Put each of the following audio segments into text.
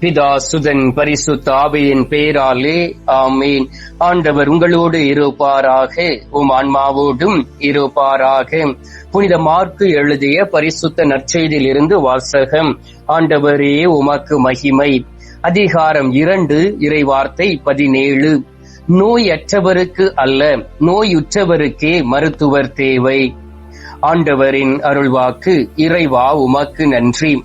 பிதா சுதன் பரிசுத்த ஆவியின் பேராலே ஆமீன். ஆண்டவர் உங்களோடு இருப்பாராக உம் ஆன்மாவோடும் இருப்பாராக. புனித மார்க்கு எழுதிய பரிசுத்த நற்செய்தியிலிருந்து வாசகம் ஆண்டவரே உமக்கு மகிமை. அதிகாரம் இரண்டு இறைவார்த்தை பதினேழு. நோயற்றவருக்கு அல்ல நோயுற்றவருக்கே மருத்துவர் தேவை. ஆண்டவரின் அருள்வாக்கு இறைவா உமக்கு நன்றி.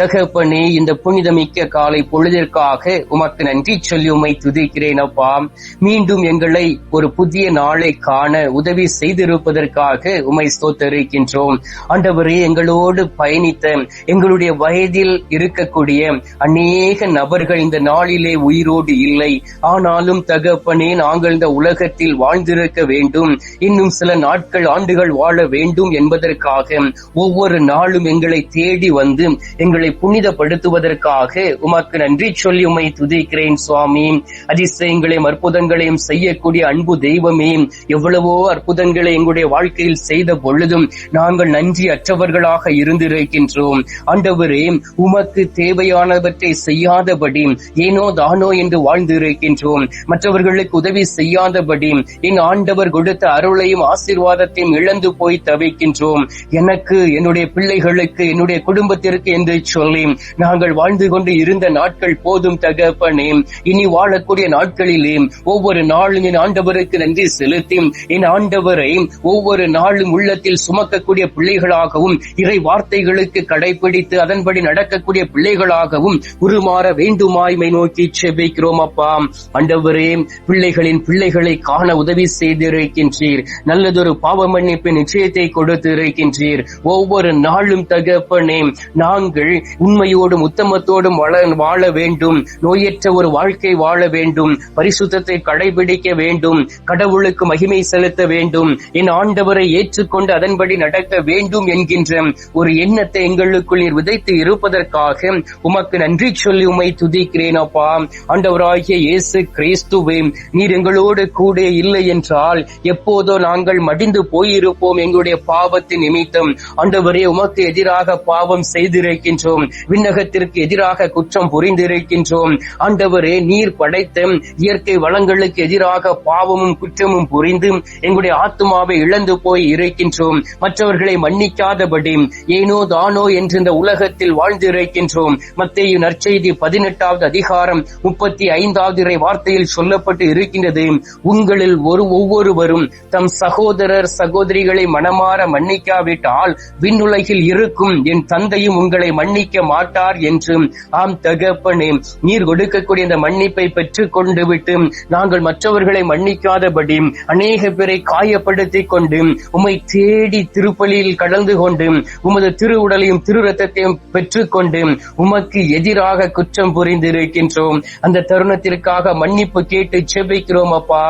தகப்பனே இந்த புனிதமிக்க காலை பொழுதிற்காக உமக்கு நன்றி சொல்லி உமை துதிக்கிறேன் அப்பா. மீண்டும் எங்களை ஒரு புதிய நாளை காண உதவி செய்திருப்பதற்காக உமை ஸ்தோத்தரிக்கின்றோம். ஆண்டவரே எங்களோடு பயணித்த எங்களுடைய வயதில் இருக்கக்கூடிய அநேக நபர்கள் இந்த நாளிலே உயிரோடு இல்லை. ஆனாலும் தகப்பனே நாங்கள் இந்த உலகத்தில் வாழ்ந்திருக்க வேண்டும். இன்னும் சில நாட்கள் ஆண்டுகள் வாழ வேண்டும் என்பதற்காக ஒவ்வொரு நாளும் எங்களை தேடி வந்து எங்களை புனிதப்படுத்துவதற்காக உமக்கு நன்றி சொல்லி உமை துதிக்கிறேன் சுவாமி. அதிசயங்களையும் அற்புதங்களையும் செய்யக்கூடிய அன்பு தெய்வமே எவ்வளவோ அற்புதங்களை எங்களுடைய வாழ்க்கையில் செய்த பொழுதும் நாங்கள் நன்றி அற்றவர்களாக இருந்திருக்கின்றோம். ஆண்டவரே உமக்கு தேவையானவற்றை செய்யாதபடி ஏனோ தானோ என்று வாழ்ந்திருக்கின்றோம். மற்றவர்களுக்கு உதவி செய்யாதபடி என் ஆண்டவர் கொடுத்த அருளையும் ஆசீர்வாதத்தையும் இழந்து போய் தவிக்கின்றோம். எனக்கு என்னுடைய பிள்ளைகளுக்கு என்னுடைய குடும்பத்திற்கு என்று சொல்லி நாங்கள் வாழ்ந்து கொண்டு இருந்த நாட்கள் போதும் தகப்பனே. இனி வாழக்கூடிய நாட்களிலே ஒவ்வொரு நாளும் என் ஆண்டவருக்கு நன்றி செலுத்தி என் ஆண்டவரை ஒவ்வொரு நாளும் உள்ளத்தில் சுமக்கக்கூடிய பிள்ளைகளாகவும் இறை வார்த்தைகளுக்கு கடைபிடித்து அதன்படி நடக்கக்கூடிய பிள்ளைகளாகவும் உருமாற வேண்டுமாய்மை நோக்கி செபிக்கிறோம் அப்பா. ஆண்டவரே பிள்ளைகளின் பிள்ளைகளை காண உதவி செய்திருக்கின்றீர். நல்லதொரு பாவ மன்னிப்பு நிச்சயத்தை கொடுத்து இருக்கின்றீர் ஒவ்வொரு நாளும் தகப்பனே நாங்கள் உண்மையோடும் உத்தமத்தோடும் வாழ வாழ வேண்டும். நோயற்ற ஒரு வாழ்க்கை வாழ வேண்டும். பரிசுத்தத்தை கடைபிடிக்க வேண்டும். கடவுளுக்கு மகிமை செலுத்த வேண்டும். என் ஆண்டவரை ஏற்றுக்கொண்டு அதன்படி நடக்க வேண்டும் என்கின்ற ஒரு எண்ணத்தை எங்களுக்குள் நீர் விதைத்து இருப்பதற்காக உமக்கு நன்றி சொல்லி உமை துதிக்கிறேன் அப்பா. ஆண்டவராகிய இயேசு கிறிஸ்துவே நீர் எங்களோடு கூட இல்லை என்றால் எப்போதோ நாங்கள் மடிந்து போயிருப்போம் எங்களுடைய பாவத்தின் நிமித்தம். ஆண்டவரே உமக்கு எதிராக பாவம் செய்திருக்கின்றோம். இருக்கின்றோம் விண்ணகத்திற்கு எதிராக குற்றம் புரிந்திருக்கின்றோம். ஆண்டவரே நீர் படைத்த இயற்கை வளங்களுக்கு எதிராக பாவமும் குற்றமும் புரிந்து எங்களுடைய ஆத்மாவை இழந்து போய் இருக்கின்றோம். மற்றவர்களை மன்னிக்காதபடி ஏனோ தானோ என்று இந்த உலகத்தில் வாழ்ந்திருக்கின்றோம். மத்திய நற்செய்தி பதினெட்டாவது அதிகாரம் முப்பத்தி ஐந்தாவது இறை வார்த்தையில் சொல்லப்பட்டு இருக்கின்றது. உங்களில் ஒரு ஒவ்வொருவரும் தம் சகோதரர் சகோதரிகளை மனமாற மன்னிக்காவிட்டால் விண்ணுலகில் இருக்கும் என் தந்தையும் உங்களை மன்னி மன்னிக்க மாட்டார் என்றும் ஆம் தகப்பனே நீர் கொடுக்கக்கூடிய இந்த மன்னிப்பை பெற்றுக் கொண்டு விட்டு நாங்கள் மற்றவர்களை மன்னிக்காதபடி அநேக பேரை காயப்படுத்திக் கொண்டு உம்மை தேடி திருப்பலியில் கடந்து கொண்டு உமது திரு உடலையும் திரு ரத்தத்தையும் பெற்றுக்கொண்டு உமக்கு எதிராக குற்றம் புரிந்திருக்கின்றோம். அந்த தருணத்திற்காக மன்னிப்பு கேட்டு செபிக்கிறோம் அப்பா.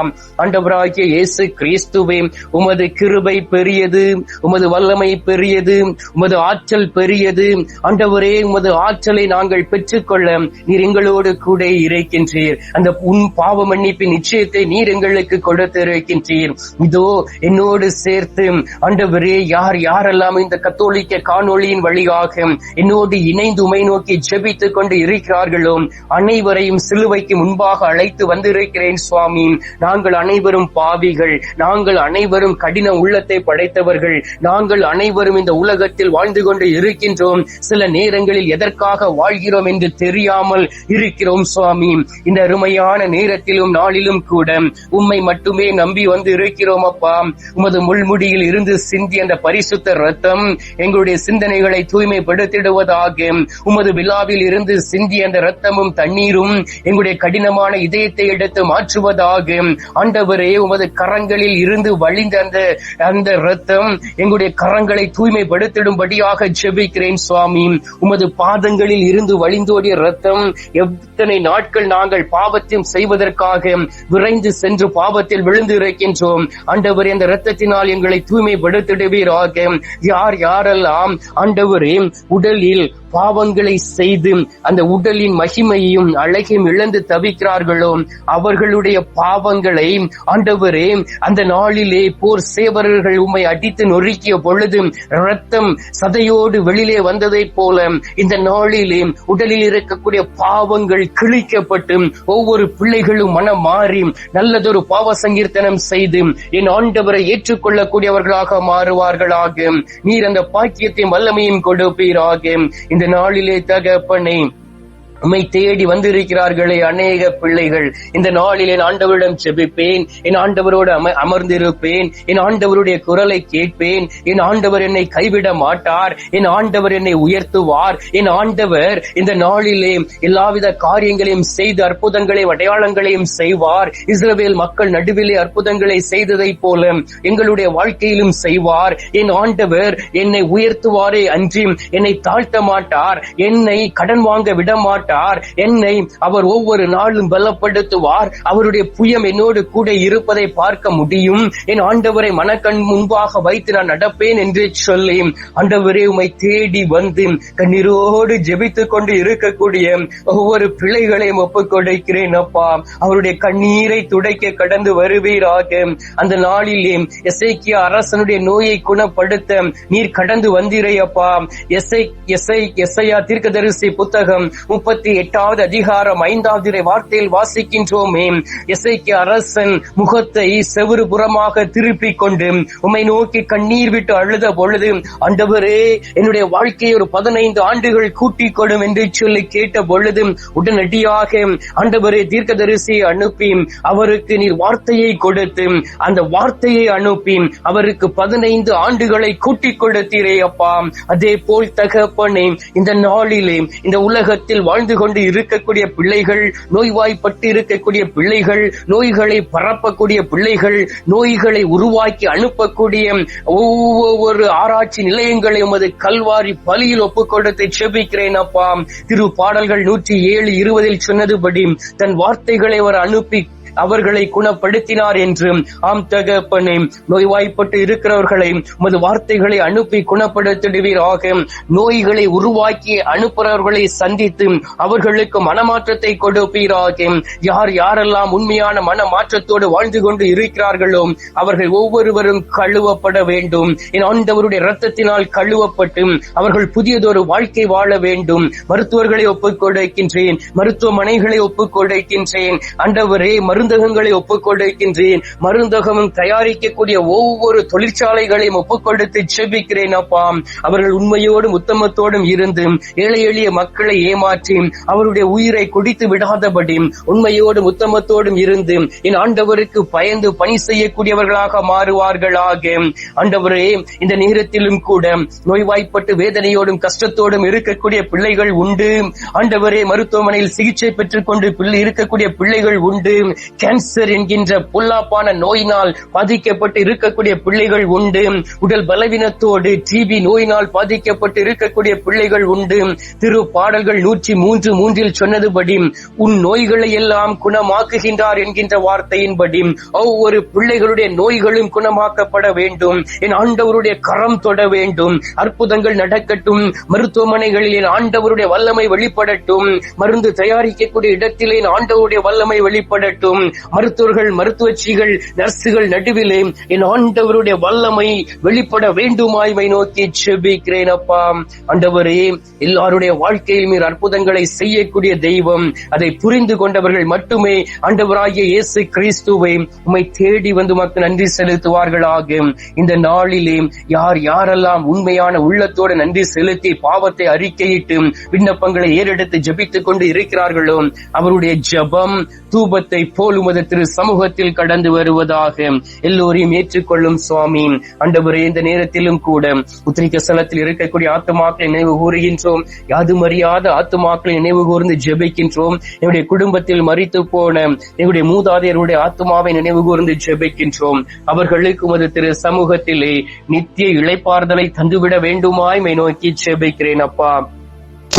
ஆண்டவராகிய இயேசு கிறிஸ்துவே உமது கிருபை பெரியது உமது வல்லமை பெரியது உமது ஆற்றல் பெரியது. ஆண்டவரே ஆண்டவரே உமது ஆற்றலை நாங்கள் பெற்றுக்கொள்ள நீர் எங்களோடு கூட இருக்கின்றீர். அந்த உன் பாவ மன்னிப்பின் நிச்சயத்தை நீர் எங்களுக்கு கொடுத்திருக்கின்றீர். இதோ என்னோடு சேர்த்து ஆண்டவரே யார் யாரெல்லாம் இந்த கத்தோலிக்க காணொளியின் வழியாக என்னோடு இணைந்து உமை நோக்கி ஜெபித்துக் கொண்டு இருக்கிறார்களோ அனைவரையும் சிலுவைக்கு முன்பாக அழைத்து வந்திருக்கிறேன் சுவாமி. நாங்கள் அனைவரும் பாவிகள். நாங்கள் அனைவரும் கடின உள்ளத்தை படைத்தவர்கள். நாங்கள் அனைவரும் இந்த உலகத்தில் வாழ்ந்து கொண்டு இருக்கின்றோம். சில நேர நேரங்களில் எதற்காக வாழ்கிறோம் என்று தெரியாமல் இருக்கிறோம் சுவாமி. இந்த அருமையான நேரத்திலும் நாளிலும் கூட உம்மை மட்டுமே நம்பி வந்து இருக்கிறோம் அப்பா. உமது முள்முடியில் இருந்து சிந்தி அந்த பரிசுத்த ரத்தம் எங்களுடைய சிந்தனைகளை தூய்மைப்படுத்திடுவதாக. உமது விழாவில் இருந்து சிந்தி அந்த ரத்தமும் தண்ணீரும் எங்களுடைய கடினமான இதயத்தை எடுத்து மாற்றுவதாக. ஆண்டவரே உமது கரங்களில் இருந்து வழிந்த அந்த அந்த ரத்தம் எங்களுடைய கரங்களை தூய்மைப்படுத்திடும்படியாக ஜெபிக்கிறேன் சுவாமி. உமது பாதங்களில் இருந்து வழிந்தோடிய ரத்தம் எத்தனை நாட்கள் நாங்கள் பாவத்தையும் செய்வதற்காக விரைந்து சென்று பாவத்தில் விழுந்து இருக்கின்றோம் அண்டவர் அந்த ரத்தத்தினால் எங்களை தூய்மைப்படுத்திடுவீராக. யார் யாரெல்லாம் ஆண்டவரே உடலில் பாவங்களை செய்து அந்த உடலின் மகிமையும் அழகையும் இழந்து தவிக்கிறார்களோ அவர்களுடைய பாவங்களை ஆண்டவரே அந்த நாளிலே போர் சேவர்கள் உம்மை அடித்து நொறுக்கிய பொழுது ரத்தம் சதையோடு வெளியிலே வந்ததை போல இந்த நாளிலே உடலில் இருக்கக்கூடிய பாவங்கள் கிழிக்கப்பட்டு ஒவ்வொரு பிள்ளைகளும் மனம் மாறி நல்லதொரு பாவ சங்கீர்த்தனம் செய்து என் ஆண்டவரை ஏற்றுக்கொள்ளக்கூடியவர்களாக மாறுவார்களாக. நீர் அந்த பாக்கியத்தையும் வல்லமையும் கொடுப்பீராக. இந்த இந்த நாளிலே தகப்பனை உம்மை தேடி வந்திருக்கிறார்களே அநேக பிள்ளைகள். இந்த நாளில் என் ஆண்டவரிடம் செபிப்பேன். என் ஆண்டவரோடு அம அமர்ந்திருப்பேன். என் ஆண்டவருடைய குரலை கேட்பேன். என் ஆண்டவர் என்னை கைவிட மாட்டார். என் ஆண்டவர் என்னை உயர்த்துவார். என் ஆண்டவர் இந்த நாளிலே எல்லாவித காரியங்களையும் செய்து அற்புதங்களையும் அடையாளங்களையும் செய்வார். இஸ்ரவேல் மக்கள் நடுவிலே அற்புதங்களை செய்ததைப் போல எங்களுடைய வாழ்க்கையிலும் செய்வார். என் ஆண்டவர் என்னை உயர்த்துவாரே அன்றி என்னை தாழ்த்த மாட்டார். என்னை கடன் வாங்க விட மாட்டார். என்னை அவர் ஒவ்வொரு நாளும் பலப்படுத்துவார். அவருடைய புயம் என்னோடு கூட இருப்பதை பார்க்க முடியும். என் ஆண்டவரை மனக்கண் முன்பாக வைத்து நான் நடப்பேன் என்று சொல்லி ஆண்டவரே உமை தேடி வந்து கண்ணீரோடு ஜெபித்துக் கொண்டு இருக்கக்கூடிய ஒவ்வொரு பிள்ளைகளையும் ஒப்புக் கொடுக்கிறேன் அப்பா. அவருடைய கண்ணீரை துடைக்க கடந்து வருவீராக. அந்த நாளிலே எசைக்கிய அரசனுடைய நோயை குணப்படுத்த நீர் கடந்து வந்திரையப்பா எஸ்ஐ எஸ்ஐ எஸ்ஐயா தீர்க்கதரிசி புத்தகம் முப்பத்தி இருபத்தி எட்டாவது அதிகாரம் ஐந்தாவது வார்த்தையில் வாசிக்கின்றோமே. எசைக்கு அரசன் முகத்தை செவறு புறமாக திருப்பிக் கொண்டு உம்மை நோக்கி கண்ணீர் விட்டு அழுத பொழுது ஆண்டவரே என்னுடைய வாழ்க்கையை ஒரு பதினைந்து ஆண்டுகள் கூட்டிக் கொடும் என்று சொல்லி கேட்ட பொழுது உடனடியாக ஆண்டவரே தீர்க்கதரிசியை அனுப்பி அவருக்கு நீர் வார்த்தையை கொடுத்து அந்த வார்த்தையை அனுப்பி அவருக்கு பதினைந்து ஆண்டுகளை கூட்டிக் கொடுத்தீரே அப்பா அதே போல் தகப்பனே இந்த நாளிலே இந்த உலகத்தில் வாழ்ந்து வாழ்ந்து கொண்டு இருக்கக்கூடிய பிள்ளைகள் நோய்வாய்ப்பட்டு இருக்கக்கூடிய பிள்ளைகள் நோய்களை பரப்பக்கூடிய பிள்ளைகள் நோய்களை உருவாக்கி அனுப்பக்கூடிய ஒவ்வொரு ஆராய்ச்சி நிலையங்களை உமது கல்வாரி பலியில் ஒப்புக் செபிக்கிறேன் அப்பா. திரு பாடல்கள் நூற்றி ஏழு இருபதில் சொன்னதுபடி தன் வார்த்தைகளை அவர் அனுப்பி அவர்களை குணப்படுத்தினார் என்று ஆம் தகப்பனே நோய்வாய்ப்பட்டு இருக்கிறவர்களை உமது வார்த்தைகளை அனுப்பி குணப்படுத்திடுவீராக. நோய்களை உருவாக்கி அனுப்புறவர்களை சந்தித்து அவர்களுக்கு மனமாற்றத்தை கொடுப்பீராக. யார் யாரெல்லாம் உண்மையான மனமாற்றத்தோடு வாழ்ந்து கொண்டு இருக்கிறார்களோ அவர்கள் ஒவ்வொருவரும் கழுவப்பட வேண்டும். என் ஆண்டவருடைய ரத்தத்தினால் கழுவப்பட்டு அவர்கள் புதியதொரு வாழ்க்கை வாழ வேண்டும். மருத்துவர்களை ஒப்புக் கொடுக்கின்றேன் மருத்துவமனைகளை ஒப்புக் கொடுக்கின்றேன் ஆண்டவரே மருந்தகங்களை ஒப்புக்கொண்டிருக்கின்றேன் மருந்தகமும் தயாரிக்கக்கூடிய ஒவ்வொரு தொழிற்சாலைகளையும் ஒப்புக்கொடுத்து செபிக்கிறேன் அப்பா. அவர்கள் உண்மையோடும் உத்தமத்தோடும் இருந்து ஏழை எளிய மக்களை ஏமாற்றி அவருடைய உயிரை குடித்து விடாதபடி உண்மையோடும் உத்தமத்தோடும் இருந்து என் ஆண்டவருக்கு பயந்து பணி செய்யக்கூடியவர்களாக மாறுவார்களாக. ஆண்டவரே இந்த நேரத்திலும் கூட நோய்வாய்ப்பட்டு வேதனையோடும் கஷ்டத்தோடும் இருக்கக்கூடிய பிள்ளைகள் உண்டு. ஆண்டவரே மருத்துவமனையில் சிகிச்சை பெற்றுக் கொண்டு இருக்கக்கூடிய பிள்ளைகள் உண்டு. கேன்சர் என்கின்ற பொல்லாப்பான நோயினால் பாதிக்கப்பட்டு இருக்கக்கூடிய பிள்ளைகள் உண்டு. உடல் பலவீனத்தோடு டிபி நோயினால் பாதிக்கப்பட்டு இருக்கக்கூடிய பிள்ளைகள் உண்டு. திரு பாடல்கள் நூற்றி மூன்று மூன்றில் சொன்னதுபடி உன் நோய்களை எல்லாம் குணமாக்குகின்றார் என்கின்ற வார்த்தையின்படி ஒவ்வொரு பிள்ளைகளுடைய நோய்களும் குணமாக்கப்பட வேண்டும். என் ஆண்டவருடைய கரம் தொட வேண்டும். அற்புதங்கள் நடக்கட்டும். மருத்துவமனைகளில் என் ஆண்டவருடைய வல்லமை வெளிப்படட்டும். மருந்து தயாரிக்கக்கூடிய இடத்திலே என் ஆண்டவருடைய வல்லமை வெளிப்படட்டும். மருத்துவர்கள் மருத்துவச்சிகள் நர்சுகள் நடுவிலே என் ஆண்டவருடைய வல்லமை வெளிப்பட வேண்டுமாய்வை நோக்கி செபிக்கிறேன் அப்பா ஆண்டவரே எல்லாருடைய வாழ்க்கையில் மீர் அற்புதங்களை செய்யக்கூடிய தெய்வம். அதை புரிந்து கொண்டவர்கள் மட்டுமே ஆண்டவராகிய இயேசு கிறிஸ்துவை உம்மை தேடி வந்து மக்கள் நன்றி செலுத்துவார்களாக. இந்த நாளிலே யார் யாரெல்லாம் உண்மையான உள்ளத்தோடு நன்றி செலுத்தி பாவத்தை அறிக்கையிட்டு விண்ணப்பங்களை ஏறெடுத்து ஜபித்துக் கொண்டு இருக்கிறார்களோ அவருடைய ஜபம் தூபத்தை போல் உமது திரு சமூகத்தில் கடந்து வருவதாக எல்லோரையும் ஏற்றுக்கொள்ளும் சுவாமி. அண்டபுரே இந்த நேரத்திலும் கூட உத்திரிக்க ஸ்தலத்தில் இருக்கக்கூடிய ஆத்துமாக்களை நினைவு கூறுகின்றோம். யாதும் அறியாத ஆத்துமாக்களை நினைவு கூர்ந்து ஜெபிக்கின்றோம். என்னுடைய குடும்பத்தில் மறித்து போன எங்களுடைய மூதாதையருடைய ஆத்துமாவை நினைவு கூர்ந்து ஜெபிக்கின்றோம். அவர்களுக்கு உமது திரு சமூகத்திலே நித்திய இழைப்பார்தலை தந்துவிட வேண்டுமாய் மை நோக்கி ஜெபிக்கிறேன் அப்பா.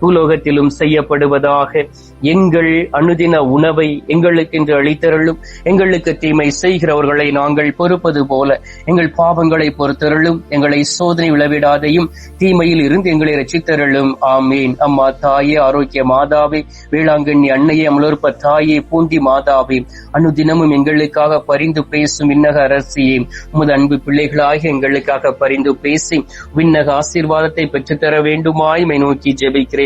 பூலோகத்திலும் செய்யப்படுவதாக எங்கள் அனுதின உணவை எங்களுக்கு என்று அளித்தருளும். எங்களுக்கு தீமை செய்கிறவர்களை நாங்கள் பொறுப்பது போல எங்கள் பாவங்களை பொறுத்தருளும். எங்களை சோதனை விளவிடாதையும் தீமையில் இருந்து எங்களை ரசித்தருளும் ஆமீன். அம்மா தாயே ஆரோக்கிய மாதாவே வேளாங்கண்ணி அன்னையே அமலோற்ப தாயே பூண்டி மாதாவே அனுதினமும் எங்களுக்காக பரிந்து பேசும் விண்ணக அரசியே உமது அன்பு பிள்ளைகளாக எங்களுக்காக பரிந்து பேசி விண்ணக ஆசீர்வாதத்தை பெற்றுத்தர வேண்டுமாய் நோக்கி ஜெபிக்கிறேன்.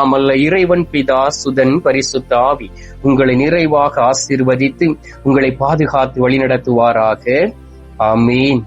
அல்ல இறைவன் பிதா சுதன் பரிசுத்த ஆவி. உங்களை நிறைவாக ஆசிர்வதித்து உங்களை பாதுகாத்து வழிநடத்துவாராக. ஆமீன்.